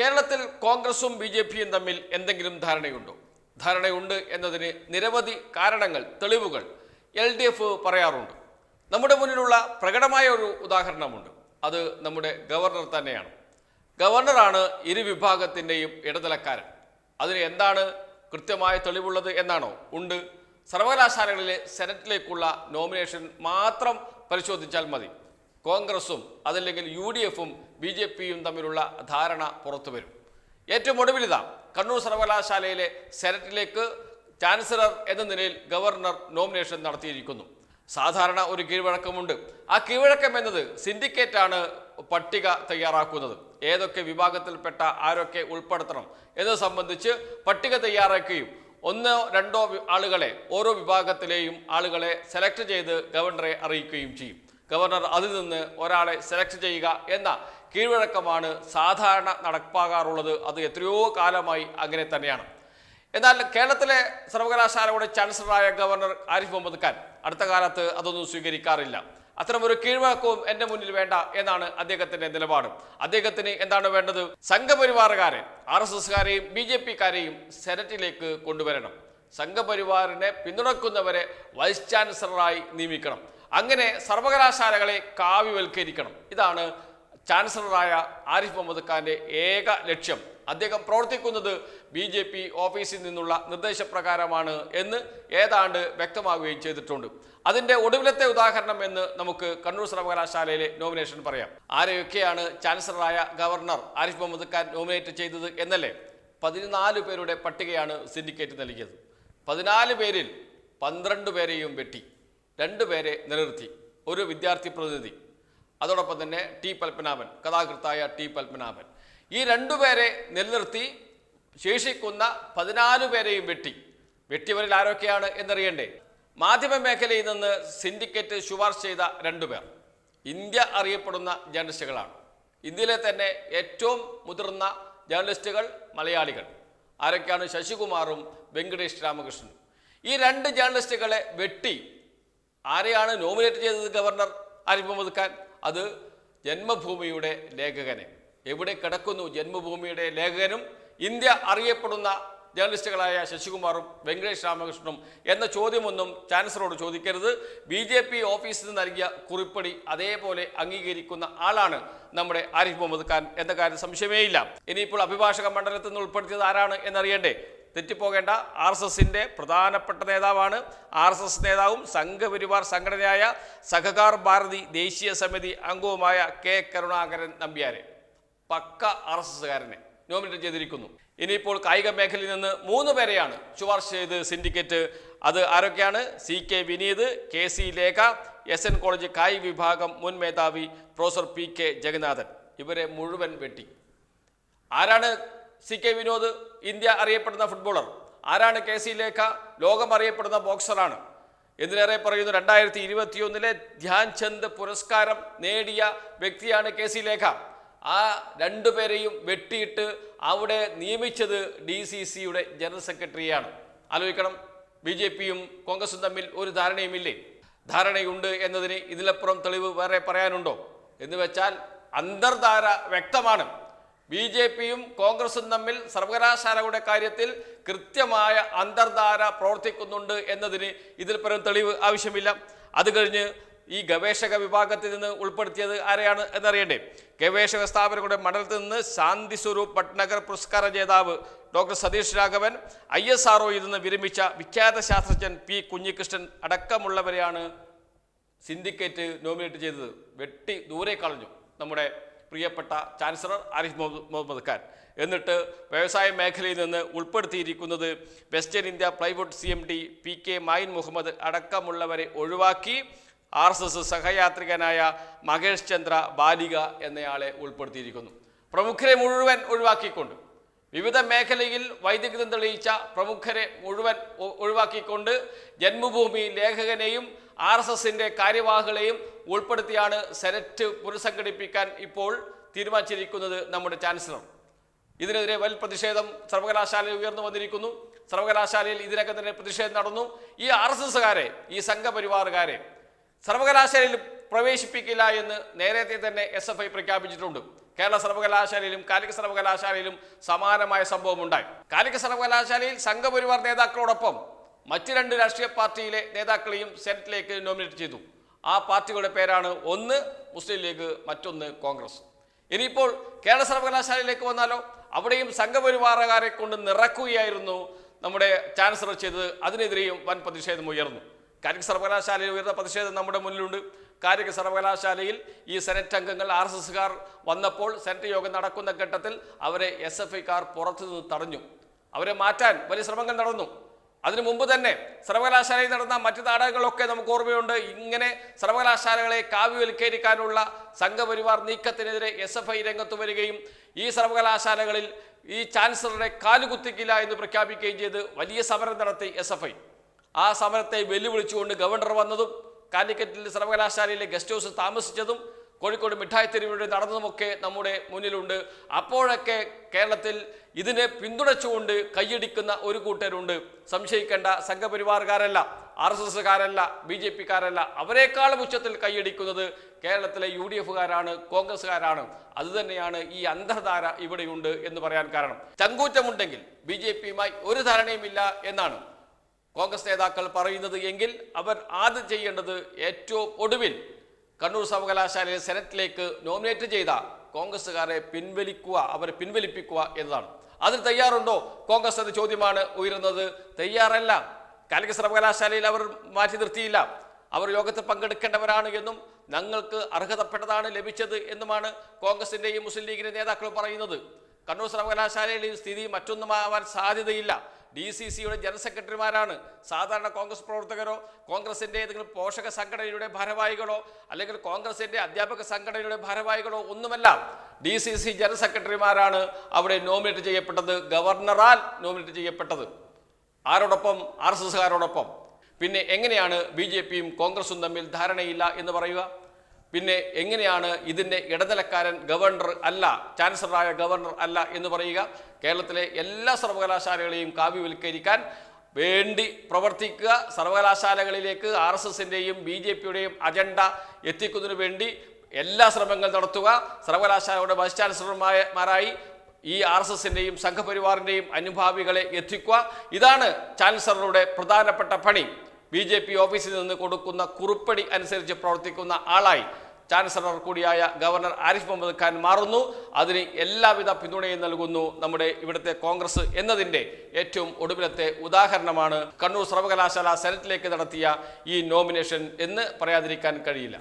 കേരളത്തിൽ കോൺഗ്രസും B J പിയും തമ്മിൽ എന്തെങ്കിലും ധാരണയുണ്ടോ? ധാരണയുണ്ട് എന്നതിന് നിരവധി കാരണങ്ങൾ തെളിവുകൾ എൽ ഡി എഫ് പറയാറുണ്ട്. നമ്മുടെ മുന്നിലുള്ള പ്രകടമായ ഒരു ഉദാഹരണമുണ്ട്. അത് നമ്മുടെ ഗവർണർ തന്നെയാണ്. ഗവർണറാണ് ഇരു വിഭാഗത്തിന്റെയും ഇടനിലക്കാരൻ. അതിന് എന്താണ് കൃത്യമായ തെളിവുള്ളത് എന്നാണോ? ഉണ്ട്. സർവകലാശാലകളിലെ സെനറ്റിലേക്കുള്ള നോമിനേഷൻ മാത്രം പരിശോധിച്ചാൽ മതി. കോൺഗ്രസും അതല്ലെങ്കിൽ യു ഡി എഫും ബി ജെ പിയും തമ്മിലുള്ള ധാരണ പുറത്തു വരും. ഏറ്റവും ഒടുവിലിതാ കണ്ണൂർ സർവകലാശാലയിലെ സെനറ്റിലേക്ക് ചാൻസലർ എന്ന നിലയിൽ ഗവർണർ നോമിനേഷൻ നടത്തിയിരിക്കുന്നു. സാധാരണ ഒരു കീഴ്വഴക്കമുണ്ട്. ആ കീഴ്വഴക്കം എന്നത് സിൻഡിക്കേറ്റാണ് പട്ടിക തയ്യാറാക്കുന്നത്. ഏതൊക്കെ വിഭാഗത്തിൽപ്പെട്ട ആരൊക്കെ ഉൾപ്പെടുത്തണം എന്നത് സംബന്ധിച്ച് പട്ടിക തയ്യാറാക്കുകയും ഒന്നോ രണ്ടോ ആളുകളെ ഓരോ വിഭാഗത്തിലെയും ആളുകളെ സെലക്ട് ചെയ്ത് ഗവർണറെ അറിയിക്കുകയും ചെയ്യും. ഗവർണർ അതിൽ നിന്ന് ഒരാളെ സെലക്ട് ചെയ്യുക എന്ന കീഴ്വഴക്കമാണ് സാധാരണ നടപ്പാകാറുള്ളത്. അത് എത്രയോ കാലമായി അങ്ങനെ തന്നെയാണ്. എന്നാൽ കേരളത്തിലെ സർവകലാശാലയുടെ ചാൻസലറായ ഗവർണർ ആരിഫ് മുഹമ്മദ് ഖാൻ അടുത്ത കാലത്ത് അതൊന്നും സ്വീകരിക്കാറില്ല. അത്തരമൊരു കീഴ്വഴക്കവും എന്റെ മുന്നിൽ വേണ്ട എന്നാണ് അദ്ദേഹത്തിന്റെ നിലപാട്. അദ്ദേഹത്തിന് എന്താണ് വേണ്ടത്? സംഘപരിവാറുകാരെ ആർ എസ് എസ്കാരെയും ബി ജെ പിക്കാരെയും സെനറ്റിലേക്ക് കൊണ്ടുവരണം. സംഘപരിവാറിനെ പിന്തുണക്കുന്നവരെ വൈസ് ചാൻസലറായി നിയമിക്കണം. അങ്ങനെ സർവകലാശാലകളെ കാവ്യവൽക്കരിക്കണം. ഇതാണ് ചാൻസലറായ ആരിഫ് മുഹമ്മദ് ഖാന്റെ ഏക ലക്ഷ്യം. അദ്ദേഹം പ്രവർത്തിക്കുന്നത് ബി ജെ പി ഓഫീസിൽ നിന്നുള്ള നിർദ്ദേശപ്രകാരമാണ് എന്ന് ഏതാണ്ട് വ്യക്തമാവുകയും ചെയ്തിട്ടുണ്ട്. അതിന്റെ ഒടുവിലത്തെ ഉദാഹരണം എന്ന് നമുക്ക് കണ്ണൂർ സർവകലാശാലയിലെ നോമിനേഷൻ പറയാം. ആരെയൊക്കെയാണ് ചാൻസലറായ ഗവർണർ ആരിഫ് മുഹമ്മദ് ഖാൻ നോമിനേറ്റ് ചെയ്തത് എന്നല്ലേ? പതിനാല് പേരുടെ പട്ടികയാണ് സിൻഡിക്കേറ്റ് നൽകിയത്. പതിനാല് പേരിൽ പന്ത്രണ്ട് പേരെയും വെട്ടി. രണ്ട് പേരെ നിലനിർത്തി. ഒരു വിദ്യാർത്ഥി പ്രതിനിധി അതോടൊപ്പം തന്നെ ടി പത്മനാഭൻ കഥാകൃത്തായ ടി പത്മനാഭൻ. ഈ രണ്ടുപേരെ നിലനിർത്തി ശേഷിക്കുന്ന പതിനാല് പേരെയും വെട്ടി. വെട്ടിയവരിൽ ആരൊക്കെയാണ് എന്നറിയണ്ടേ? മാധ്യമ മേഖലയിൽ നിന്ന് സിൻഡിക്കേറ്റ് ശുപാർശ ചെയ്ത രണ്ടുപേർ ഇന്ത്യ അറിയപ്പെടുന്ന ജേർണലിസ്റ്റുകളാണ്. ഇന്ത്യയിലെ തന്നെ ഏറ്റവും മുതിർന്ന ജേർണലിസ്റ്റുകൾ മലയാളികൾ. ആരൊക്കെയാണ്? ശശികുമാറും വെങ്കടേഷ് രാമകൃഷ്ണനും. ഈ രണ്ട് ജേർണലിസ്റ്റുകളെ വെട്ടി ആരെയാണ് നോമിനേറ്റ് ചെയ്തത് ഗവർണർ ആരിഫ് മുഹമ്മദ് ഖാൻ? അത് ജന്മഭൂമിയുടെ ലേഖകനെ. എവിടെ കിടക്കുന്നു ജന്മഭൂമിയുടെ ലേഖകനും? ഇന്ത്യ അറിയപ്പെടുന്ന ജേർണലിസ്റ്റുകളായ ശശികുമാറും വെങ്കടേഷ് രാമകൃഷ്ണനും എന്ന ചോദ്യമൊന്നും ചാൻസലറോട് ചോദിക്കരുത്. ബി ജെ പി ഓഫീസിൽ നിന്ന് നൽകിയ കുറിപ്പടി അതേപോലെ അംഗീകരിക്കുന്ന ആളാണ് നമ്മുടെ ആരിഫ് മുഹമ്മദ് ഖാൻ എന്ന കാര്യം സംശയമേയില്ല. ഇനിയിപ്പോൾ അഭിഭാഷക മണ്ഡലത്തിൽ നിന്ന് ഉൾപ്പെടുത്തിയത് ആരാണ് എന്നറിയണ്ടേ? തെറ്റിപ്പോകേണ്ട ആർ എസ് എസിന്റെ പ്രധാനപ്പെട്ട നേതാവാണ് ആർ എസ് എസ് നേതാവും സംഘപരിവാർ സംഘടനയായ സഹകാർ ഭാരതി ദേശീയ സമിതി അംഗവുമായ കെ കരുണാകരൻ നമ്പ്യാരെ. പക്ക ആർ എസ് എസ്സുകാരനെ നോമിനേറ്റ് ചെയ്തിരിക്കുന്നു. ഇനിയിപ്പോൾ കായിക മേഖലയിൽ നിന്ന് മൂന്ന് പേരെയാണ് ശുപാർശ ചെയ്ത് സിൻഡിക്കേറ്റ്. അത് ആരൊക്കെയാണ്? C K Vineeth K C Lekha S N college കായിക വിഭാഗം മുൻ മേധാവി പ്രൊഫസർ പി കെ ജഗന്നാഥൻ. ഇവരെ മുഴുവൻ വെട്ടി. ആരാണ് സി കെ വിനോദ് ഇന്ത്യ അറിയപ്പെടുന്ന ഫുട്ബോളർ ആരാണ് കെ സി ലേഖ? ലോകം അറിയപ്പെടുന്ന ബോക്സറാണ് എന്തിനേറെ പറയുന്നു? രണ്ടായിരത്തി ഇരുപത്തിയൊന്നിലെ ധ്യാൻ ചന്ദ് പുരസ്കാരം നേടിയ വ്യക്തിയാണ് കെ സി ലേഖ. ആ രണ്ടുപേരെയും വെട്ടിയിട്ട് അവിടെ നിയമിച്ചത് ഡി സി സിയുടെ ജനറൽ സെക്രട്ടറിയാണ്. ആലോചിക്കണം. ബി ജെ പിയും കോൺഗ്രസും തമ്മിൽ ഒരു ധാരണയുമില്ലേ? ധാരണയുണ്ട് എന്നതിന് ഇതിലപ്പുറം തെളിവ് വേറെ പറയാനുണ്ടോ? എന്ന് വെച്ചാൽ അന്തർധാര വ്യക്തമാണ്. ബി ജെ പിയും കോൺഗ്രസും തമ്മിൽ സർവകലാശാലകളുടെ കാര്യത്തിൽ കൃത്യമായ അന്തർധാര പ്രവർത്തിക്കുന്നുണ്ട് എന്നതിന് ഇതിൽ പരം തെളിവ് ആവശ്യമില്ല. അത് കഴിഞ്ഞ് ഈ ഗവേഷക വിഭാഗത്തിൽ നിന്ന് ഉൾപ്പെടുത്തിയത് ആരെയാണ് എന്നറിയണ്ടേ? ഗവേഷക സ്ഥാപനങ്ങളുടെ മണ്ഡലത്തിൽ നിന്ന് ശാന്തി സ്വരൂപ് ഭട്നഗർ പുരസ്കാര ജേതാവ് doctor Satish Raghavan I S R നിന്ന് വിരമിച്ച വിഖ്യാത ശാസ്ത്രജ്ഞൻ പി കുഞ്ഞികൃഷ്ണൻ അടക്കമുള്ളവരെയാണ് സിൻഡിക്കേറ്റ് നോമിനേറ്റ് ചെയ്തത്. വെട്ടി ദൂരെ കളഞ്ഞു നമ്മുടെ പ്രിയപ്പെട്ട ചാൻസലർ ആരിഫ് മുഹമ്മദ് ഖാൻ. എന്നിട്ട് വ്യവസായ മേഖലയിൽ നിന്ന് ഉൾപ്പെടുത്തിയിരിക്കുന്നത് western India plywood C M D K Mayin Muhammad Muhammad അടക്കമുള്ളവരെ ഒഴിവാക്കി ആർ എസ് എസ് സഹയാത്രികനായ മഹേഷ് ചന്ദ്ര ബാലിക എന്നയാളെ ഉൾപ്പെടുത്തിയിരിക്കുന്നു. പ്രമുഖരെ മുഴുവൻ ഒഴിവാക്കിക്കൊണ്ട് വിവിധ മേഖലയിൽ വൈദഗ്ധ്യം തെളിയിച്ച പ്രമുഖരെ മുഴുവൻ ഒഴിവാക്കിക്കൊണ്ട് ജന്മഭൂമി ലേഖകനെയും ആർ എസ് എസിന്റെ കാര്യവാഹുകളെയും ഉൾപ്പെടുത്തിയാണ് സെനറ്റ് പുനഃസംഘടിപ്പിക്കാൻ ഇപ്പോൾ തീരുമാനിച്ചിരിക്കുന്നത് നമ്മുടെ ചാൻസലർ. ഇതിനെതിരെ വൻ പ്രതിഷേധം സർവകലാശാലയിൽ ഉയർന്നു വന്നിരിക്കുന്നു. സർവകലാശാലയിൽ ഇതിനകം തന്നെ പ്രതിഷേധം നടന്നു. ഈ ആർ എസ് എസുകാരെ ഈ സംഘപരിവാറുകാരെ സർവകലാശാലയിൽ പ്രവേശിപ്പിക്കില്ല എന്ന് നേരത്തെ തന്നെ എസ് എഫ് ഐ പ്രഖ്യാപിച്ചിട്ടുണ്ട്. കേരള സർവകലാശാലയിലും കാലിക സർവകലാശാലയിലും സമാനമായ സംഭവം ഉണ്ടായി കാലിക സർവകലാശാലയിൽ സംഘപരിവാർ നേതാക്കളോടൊപ്പം മറ്റ് രണ്ട് രാഷ്ട്രീയ പാർട്ടിയിലെ നേതാക്കളെയും സെനറ്റിലേക്ക് നോമിനേറ്റ് ചെയ്തു. ആ പാർട്ടികളുടെ പേരാണ് ഒന്ന് മുസ്ലിം ലീഗ് മറ്റൊന്ന് കോൺഗ്രസ്. ഇനിയിപ്പോൾ കേരള സർവകലാശാലയിലേക്ക് വന്നാലോ? അവിടെയും സംഘപരിവാറുകാരെ കൊണ്ട് നിറക്കുകയായിരുന്നു നമ്മുടെ ചാൻസലർ ചെയ്തത്. അതിനെതിരെയും വൻ പ്രതിഷേധം ഉയർന്നു. കാര്യ സർവകലാശാലയിൽ ഉയർന്ന പ്രതിഷേധം നമ്മുടെ മുന്നിലുണ്ട്. കാര്യ സർവകലാശാലയിൽ ഈ സെനറ്റ് അംഗങ്ങൾ ആർ എസ് വന്നപ്പോൾ സെനറ്റ് യോഗം നടക്കുന്ന ഘട്ടത്തിൽ അവരെ എസ് എഫ് ഐക്കാർ പുറത്തു തടഞ്ഞു. അവരെ മാറ്റാൻ വലിയ ശ്രമങ്ങൾ നടന്നു. അതിനു മുമ്പ് തന്നെ സർവകലാശാലയിൽ നടന്ന മറ്റു നാടകങ്ങളൊക്കെ നമുക്ക് ഓർമ്മയുണ്ട്. ഇങ്ങനെ സർവകലാശാലകളെ കാവ്യവൽക്കരിക്കാനുള്ള സംഘപരിവാർ നീക്കത്തിനെതിരെ എസ് എഫ് ഐ രംഗത്ത് വരികയും ഈ സർവകലാശാലകളിൽ ഈ ചാൻസലറെ കാലുകുത്തിക്കില്ല എന്ന് പ്രഖ്യാപിക്കുകയും ചെയ്ത് വലിയ സമരം നടത്തി എസ് എഫ് ഐ ആ സമരത്തെ വെല്ലുവിളിച്ചുകൊണ്ട് ഗവർണർ വന്നതും കാലിക്കറ്റിൽ സർവകലാശാലയിലെ ഗസ്റ്റ് ഹൗസ് താമസിച്ചതും കോഴിക്കോട് മിഠായി തെരുവിലൂടെ നടന്നതുമൊക്കെ നമ്മുടെ മുന്നിലുണ്ട്. അപ്പോഴൊക്കെ കേരളത്തിൽ ഇതിനെ പിന്തുണച്ചുകൊണ്ട് കൈയടിക്കുന്ന ഒരു കൂട്ടരുണ്ട്. സംശയിക്കേണ്ട സംഘപരിവാറുകാരല്ല ആർ എസ് എസ്സുകാരല്ല ബി ജെ പിക്കാരല്ല. അവരെക്കാളും ഉച്ചത്തിൽ കൈയടിക്കുന്നത് കേരളത്തിലെ യു ഡി എഫുകാരാണ് കോൺഗ്രസ്സുകാരാണ്. അതുതന്നെയാണ് ഈ അന്തർധാര ഇവിടെയുണ്ട് എന്ന് പറയാൻ കാരണം. ചങ്കൂറ്റമുണ്ടെങ്കിൽ ബി ജെ പിയുമായി ഒരു ധാരണയുമില്ല എന്നാണ് കോൺഗ്രസ് നേതാക്കൾ പറയുന്നത് എങ്കിൽ അവർ ആദ്യം ചെയ്യേണ്ടത് ഏറ്റവും ഒടുവിൽ കണ്ണൂർ സർവകലാശാലയിൽ സെനറ്റിലേക്ക് നോമിനേറ്റ് ചെയ്ത കോൺഗ്രസ്സുകാരെ പിൻവലിക്കുക അവരെ പിൻവലിപ്പിക്കുക എന്നതാണ്. അതിന് തയ്യാറുണ്ടോ? കോൺഗ്രസ് എന്ന ചോദ്യമാണ് ഉയരുന്നത്. തയ്യാറല്ല. കാലിക സർവകലാശാലയിൽ അവർ മാറ്റി നിർത്തിയില്ല. അവർ യോഗത്തിൽ പങ്കെടുക്കേണ്ടവരാണ് എന്നും ഞങ്ങൾക്ക് അർഹതപ്പെട്ടതാണ് ലഭിച്ചത് എന്നുമാണ് കോൺഗ്രസിന്റെയും മുസ്ലിം ലീഗിന്റെ നേതാക്കൾ പറയുന്നത്. കണ്ണൂർ സർവകലാശാലയിൽ ഈ സ്ഥിതി മറ്റൊന്നുമാവാൻ സാധ്യതയില്ല. ഡി സി സിയുടെ ജനറൽ സെക്രട്ടറിമാരാണ്. സാധാരണ കോൺഗ്രസ് പ്രവർത്തകരോ കോൺഗ്രസിന്റെ ഏതെങ്കിലും പോഷക സംഘടനയുടെ ഭാരവാഹികളോ അല്ലെങ്കിൽ കോൺഗ്രസിന്റെ അധ്യാപക സംഘടനയുടെ ഭാരവാഹികളോ ഒന്നുമല്ല. ഡി സി സി ജനറൽ സെക്രട്ടറിമാരാണ് അവിടെ നോമിനേറ്റ് ചെയ്യപ്പെട്ടത് ഗവർണറാൽ നോമിനേറ്റ് ചെയ്യപ്പെട്ടത്. ആരോടൊപ്പം? ആർ എസ് എസ്സുകാരോടൊപ്പം പിന്നെ എങ്ങനെയാണ് ബി ജെ പിയും കോൺഗ്രസും തമ്മിൽ ധാരണയില്ല എന്ന് പറയുക? പിന്നെ എങ്ങനെയാണ് ഇതിന്റെ ഇടനിലക്കാരൻ ഗവർണർ അല്ല ചാൻസലറായ ഗവർണർ അല്ല എന്ന് പറയുക. കേരളത്തിലെ എല്ലാ സർവകലാശാലകളെയും കാവ്യവൽക്കരിക്കാൻ വേണ്ടി പ്രവർത്തിക്കുക. സർവകലാശാലകളിലേക്ക് ആർ എസ് എസിന്റെയും ബി ജെ പിയുടെയും അജണ്ട എത്തിക്കുന്നതിന് വേണ്ടി എല്ലാ ശ്രമങ്ങൾ നടത്തുക. സർവകലാശാലയുടെ വൈസ് ചാൻസലർമാരായി ഈ ആർ എസ് എസിന്റെയും സംഘപരിവാറിന്റെയും അനുഭാവികളെ എത്തിക്കുക. ഇതാണ് ചാൻസലറുടെ പ്രധാനപ്പെട്ട പണി. ബി ജെ പി ഓഫീസിൽ നിന്ന് കൊടുക്കുന്ന കുറിപ്പടി അനുസരിച്ച് പ്രവർത്തിക്കുന്ന ആളായി ചാൻസലർ കൂടിയായ ഗവർണർ ആരിഫ് മുഹമ്മദ് ഖാൻ മാറുന്നു. അതിന് എല്ലാവിധ പിന്തുണയും നൽകുന്നു നമ്മുടെ ഇവിടുത്തെ കോൺഗ്രസ് എന്നതിന്റെ ഏറ്റവും ഒടുവിലത്തെ ഉദാഹരണമാണ് കണ്ണൂർ സർവകലാശാല സെനറ്റിലേക്ക് നടത്തിയ ഈ നോമിനേഷൻ എന്ന് പറയാതിരിക്കാൻ കഴിയില്ല.